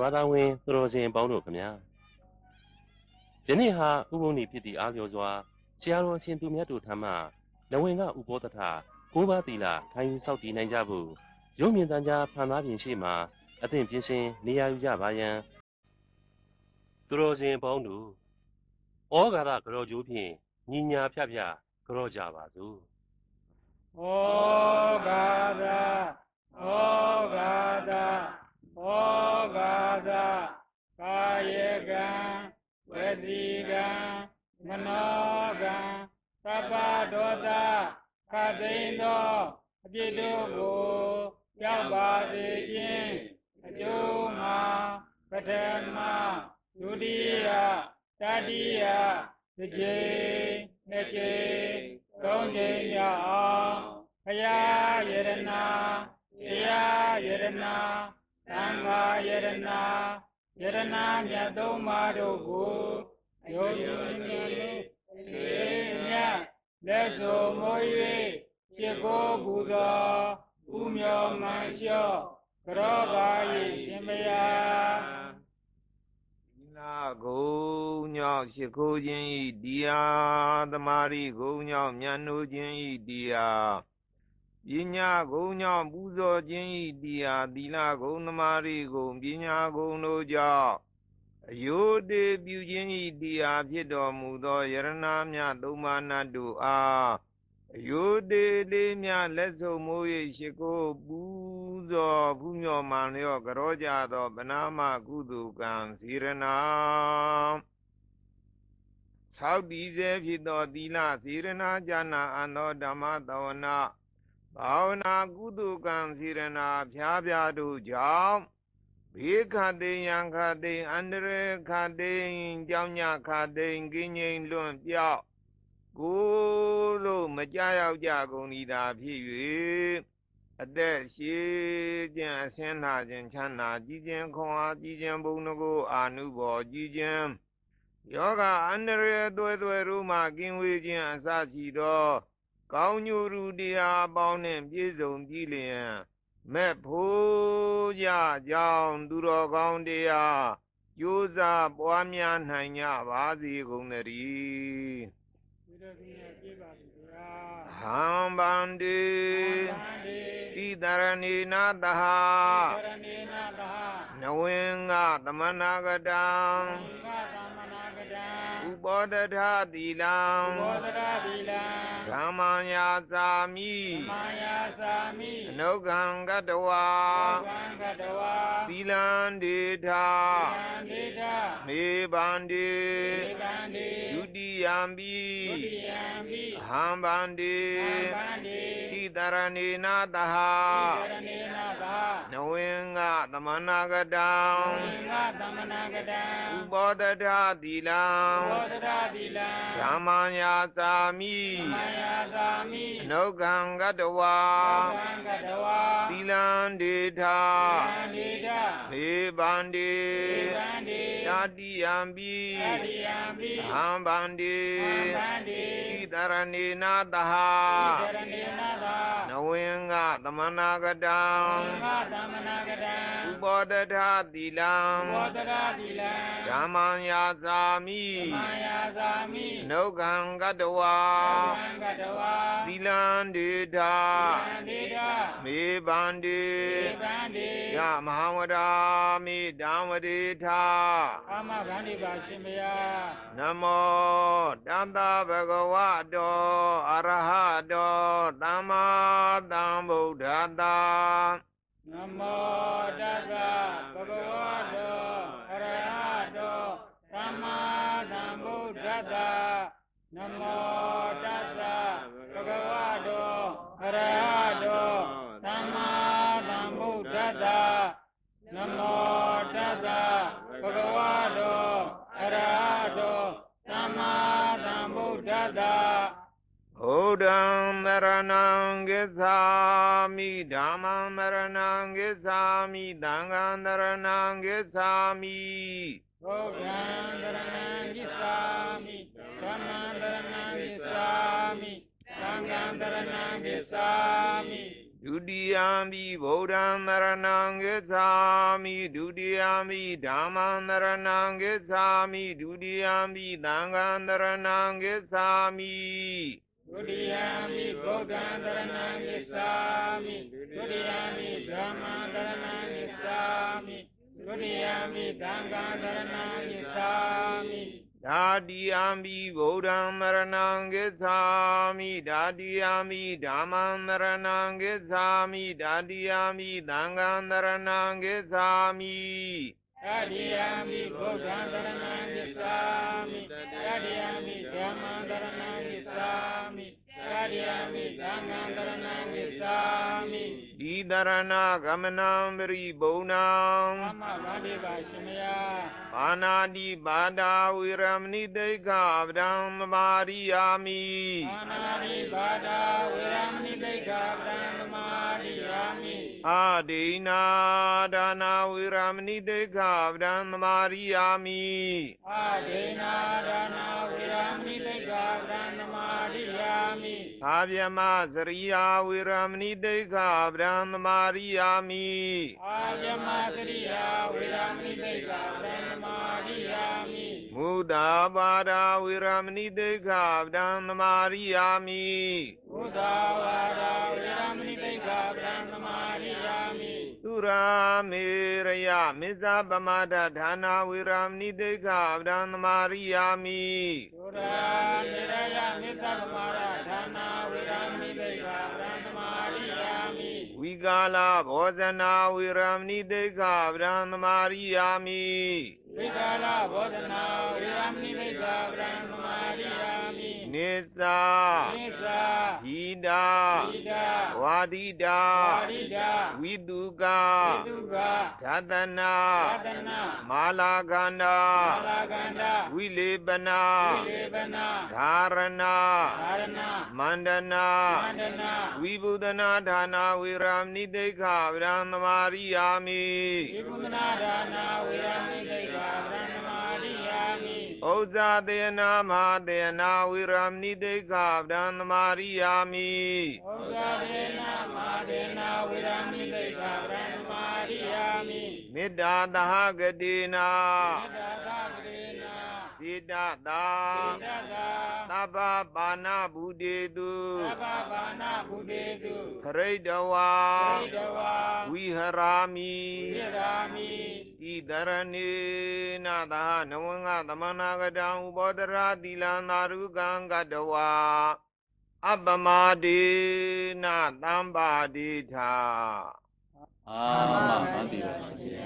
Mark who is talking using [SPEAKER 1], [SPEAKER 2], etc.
[SPEAKER 1] ဘုရားဘာသာဝင်သူတော်စင်ပေါင်းတို့ခမညာယနေ့ဟာဥပုံနေဖြစ်သည့်အားလျော်စွာဆရာတော်အရှင်သူမြတ်တို့ထံမှနဝင်ကဥပောတထကိုးပါးသီလခံယူစောင့်တည်နိုင်ကြဖို့ရုပ်မြင်သံကြားဖန်သားပြင်ရှိမှအသင့်ပြင်ဆင်နေရာယူကြပါယံသူတော်စင်ပေါင်းတို့ဩဃာတကြောကျိုးဖြင့်ညီညာဖြဖြကြောကြပါစို့
[SPEAKER 2] ဩဃာဒဩဃာဒ ဩဃာဒကာယကံဝစီကံမနောကံသဗ္ဗဒောတခသိန်းသောအပြစ်တို့ကိုရောက်ပါစေခြင်းအကျိုးမှာပထမဒုတိယတတိယတစ်ချိန်နှစ်ချိန်သုံးချိန်မြောက်အောင်ဘုရားယရနာတရားယရနာ သံဃာယရနာယရနာမြတ်သုံးပါးတို့ကိုယုံကြည်နေလေးမြတ်လက်ဆိုမိုး၍ခြေကိုပူသောဥမြောမှန်လျှော့ကြောပါ၏ရှင်မယား
[SPEAKER 3] ဒီနာဂုံညောင်းရှိခိုးခြင်းဤတရားသမာဓိဂုံညောင်းမြတ်နိုးခြင်းဤတရား ပညာဂုံညောင်းပူဇော်ခြင်းဤတရားသီလဂုံသမာဓိဂုံပညာဂုံတို့ကြောင့်အယုတေပြုခြင်းဤတရားဖြစ်တော်မူသောယရဏမြတ်သုံးပါးနတ်တို့အားအယုတေလေးမြတ်လက်ဆုံးမိုး၍ရှိခိုးပူဇော်ဖူးမြော်မှန်လျော့ကြောကြသောဗနာမကုသိုလ်ကံစီရနာသောက်တည်စေဖြစ်သောသီလစီရနာဉာဏအန္တောဓမ္မသဝနာ ဘာဝနာကုသိုလ်ကံစီရနာဖြားဖြားတို့ကြောင့်ဘေခတိယံခတိအန္တရေခတိကြောင့်ညခတိကင်းငိမ်လွန့်ပြောက်ကိုလို့မကြရောက်ကြကုန်ဤသာဖြစ်၍အသက်ရှိခြင်းအစင်းနာခြင်းချမ်းသာကြည်ခြင်းခွန်အားကြည်ခြင်းဘုံတကိုအာနုဘော်ကြည်ခြင်းယောဂအန္တရာယ်သွဲသွဲတို့မှကင်းဝေးခြင်းအစရှိသော ကောင်းညိုရူတရားအပေါင်းနှင့်ပြည့်စုံကြည်လျင်မဲ့ဖို့ကြကြောင်းသူတော်ကောင်းတရားကြိုးစားပွားများနိုင်ကြပါစေကုန်သတည်း
[SPEAKER 2] ဒီလိုပြည့်ပြည့်ပါပြီဗျာ
[SPEAKER 3] ဟံဗန္တိ
[SPEAKER 2] သံဃာ
[SPEAKER 3] တိတရဏီနာတဟ
[SPEAKER 2] ရဏေနသဟ
[SPEAKER 3] နဝင်္ဂသမနာကတံ
[SPEAKER 2] သံဃသမနာကတံ
[SPEAKER 3] ဥပောတထသီလံ
[SPEAKER 2] ဘောဓရသီလံ
[SPEAKER 3] ဓမ္မညာသာမိ
[SPEAKER 2] မာယာသာမိ
[SPEAKER 3] အနုကံကတဝါ
[SPEAKER 2] သံဃတဝါ
[SPEAKER 3] သီလံဒေထ
[SPEAKER 2] သံဒေတာ
[SPEAKER 3] မေဗန္တိ
[SPEAKER 2] ဧကံဒေ
[SPEAKER 3] ဒုတိယံပိ
[SPEAKER 2] ဒုတိယံပိ
[SPEAKER 3] ဟံဗန္တိ
[SPEAKER 2] သံဃံဒေ
[SPEAKER 3] တိတရဏီနာတဟ
[SPEAKER 2] ရဏေနသဟ
[SPEAKER 3] နဝင်္ဂသမနာကတံ
[SPEAKER 2] သံဃ သမနာကတံ
[SPEAKER 3] ဥပောတထသီလံ
[SPEAKER 2] ဘောဓရသီလံ
[SPEAKER 3] ဓမ္မညာသာမိ
[SPEAKER 2] မာယာသာမိ
[SPEAKER 3] အနုကံကတဝါ
[SPEAKER 2] သံဃတဝါ
[SPEAKER 3] သီလံဒေထ
[SPEAKER 2] သံဒေတာ
[SPEAKER 3] မေဗန္တိ
[SPEAKER 2] ဧကံဒေ
[SPEAKER 3] တတိယံပိ
[SPEAKER 2] သတိယံပိ
[SPEAKER 3] ဟံဗန္တိ
[SPEAKER 2] သံဃံဒေ
[SPEAKER 3] တိတရဏီနာတဟ
[SPEAKER 2] ရဏေနသ
[SPEAKER 3] နဝင်္ဂသမနာကတံ
[SPEAKER 2] သံဃသမနာကတံ
[SPEAKER 3] ဥပောတထသီလံ
[SPEAKER 2] ဘောဓရသီလံ
[SPEAKER 3] ဓမ္မညာသာမိ
[SPEAKER 2] မာယာသာမိ
[SPEAKER 3] အနုကံကတဝါ
[SPEAKER 2] သံဃတဝါ
[SPEAKER 3] သီလံဒေထ
[SPEAKER 2] သံဒေတာ
[SPEAKER 3] မေဗန္တိ
[SPEAKER 2] ဧကံဒေ
[SPEAKER 3] ယမဟာဝဒာမိတံဝတိထ
[SPEAKER 2] အာမဗန္ဒီပါရှင်မယ
[SPEAKER 3] နမောတတဗဂဝတောအရဟတောသမ္မာ သမ္ဗုဒ္ဓတ္တ
[SPEAKER 2] နမောတတ္တဗုဒ္ဓဝါတောအရဟတောသမ္မာသမ္ဗုဒ္ဓတ္တနမောတတ္တဗုဒ္ဓဝါတောအရဟတောသမ္မာသမ္ဗုဒ္ဓတ္တနမောတတ္တဗုဒ္ဓဝါတောအရဟတောသမ္မာသမ္ဗုဒ္ဓတ္တ
[SPEAKER 3] ဘုဒ္ဓံမရဏံကိသာမိဓမ္မံမရဏံကိသာမိသံဃံမရဏံကိသာမိ
[SPEAKER 2] ဘုရားတရဏံကိသာမိဓမ္မံတရဏံကိသာမိသံဃံတရဏံကိသာမိ
[SPEAKER 3] ဒုတိယံပိဗုဒ္ဓံနရဏံဂစ္ဆာမိဒုတိယံပိဓမ္မံနရဏံဂစ္ဆာမိဒုတိယံပိသံဃံနရဏံဂစ္ဆာမိ
[SPEAKER 2] ဒုတိယံမိဗုဒ္ဓံတရဏံကိသာမိဒုတိယံမိဓမ္မံတရဏံကိသာမိဒုတိယံမိသံဃံတရဏံကိသာမိ
[SPEAKER 3] ဓာတိယံပိဗုဒ္ဓံမရဏံဂစ္ဆာမိဓာတိယံပိဓမ္မံမရဏံဂစ္ဆာမိဓာတိယံပိသံဃံမရဏံဂစ္ဆာမိ
[SPEAKER 2] တတိယံမိဗုဒ္ဓံတရဏံကိသာမိတတိယံမိဓမ္မံတရဏံကိသာမိ တတိယံမိသံဃံတရဏံကိသာမိ
[SPEAKER 3] ဒီတရဏဂမနံပရိဘုံနံ
[SPEAKER 2] သမ္မာဗန္တိပါရှင်မယ
[SPEAKER 3] ပါဏာတိပါဒာဝိရမဏိတိခဗဒံမမာရိယာမိ
[SPEAKER 2] အာနာတိဘာဒာဝေရမဏိတိက္ခာပရံသမာရိယာမိ
[SPEAKER 3] အာဒိနာဒါနာဝိရမဏိတိခဗဒံမမာရိယာမိ
[SPEAKER 2] အာဒေနာဒါနာဝေရမဏိတိက္ခာပရံသမာရိယာမိ
[SPEAKER 3] သာဗျမစရိယာဝိရမဏိတိခဗဒံမမာရိယာမိ
[SPEAKER 2] အာယမစရိယာဝေရမဏိတိက္ခာပရံသမာရိယာမိ
[SPEAKER 3] မုဒ္ာပါဒာဝိရမဏိတိခဗဒံမမာရိယာမိ
[SPEAKER 2] ဘုဒ္ဓဝါဒာဝေရမဏိတိက္ခာပရံသမာရိယာမိ
[SPEAKER 3] သု ရာမေရယမေဇပမဒဌာနာဝိရမဏိတိခဗဒံမမာရိယာမိ
[SPEAKER 2] ဒုရာမေရယမေသဗမာရဌာနာဝေရမဏိတိက္ခာပရံသမာရိယာမိ
[SPEAKER 3] ဝိကာလဘောဇနာဝိရမဏိတိခဗဒံမမာရိယာမိ
[SPEAKER 2] ဝိကာလဘောဓနာဝေရမဏိတိက္ခာပရံသမာရိယာမိ
[SPEAKER 3] နိသ
[SPEAKER 2] နိစ္စ
[SPEAKER 3] ဟိတာ
[SPEAKER 2] ဣဒ
[SPEAKER 3] ဝါဒိတာ
[SPEAKER 2] ပါရိဒ
[SPEAKER 3] ဝိတုက
[SPEAKER 2] ဝိတုက
[SPEAKER 3] ဓာတနာ
[SPEAKER 2] သဒနာ
[SPEAKER 3] မာလာခန္ဓာ
[SPEAKER 2] မာလာကန္တာ
[SPEAKER 3] ဝိလေပနာ
[SPEAKER 2] ဝိလေပနာ
[SPEAKER 3] ဓာရဏ
[SPEAKER 2] ဓာရဏ
[SPEAKER 3] မန္တနာ
[SPEAKER 2] မန္တနာ
[SPEAKER 3] ဝိဘုဒနာဌာနာဝေရမဏိတိခဗရံသမာရိယာမိ
[SPEAKER 2] ဝိပုဒနာဒါနာဝေရမဏိတိက္ခာပရံသမာရိယာ မိ
[SPEAKER 3] ဩဇာတေနာမဟာတေနာဝေရမဏိတိခဗရံသမာရိယာမိ
[SPEAKER 2] ဩဇာဒေနာမာဒေနာဝေရမဏိတိက္ခာပရံသမာရိယာမိ
[SPEAKER 3] မေတ္တာသဟဂတိနာ
[SPEAKER 2] မေတ္တာသကေနာ
[SPEAKER 3] စေတသာ
[SPEAKER 2] သေတသာ
[SPEAKER 3] သဗ္ဗပါဏဗုဒေတု
[SPEAKER 2] သဗ္ဗဘာနာဘုဒေတု
[SPEAKER 3] ခရိတဝါ
[SPEAKER 2] ဣဒဝါ
[SPEAKER 3] ဝိဟရာမိ
[SPEAKER 2] ဝိရာမိ
[SPEAKER 3] ဤ တရဏေနာသာနဝငသမနာကတံဥပောဒရာတိလံသာရုကံကတဝါအပမဒေနာတမ္ပါတိထာ
[SPEAKER 2] အာမမတိရစီယ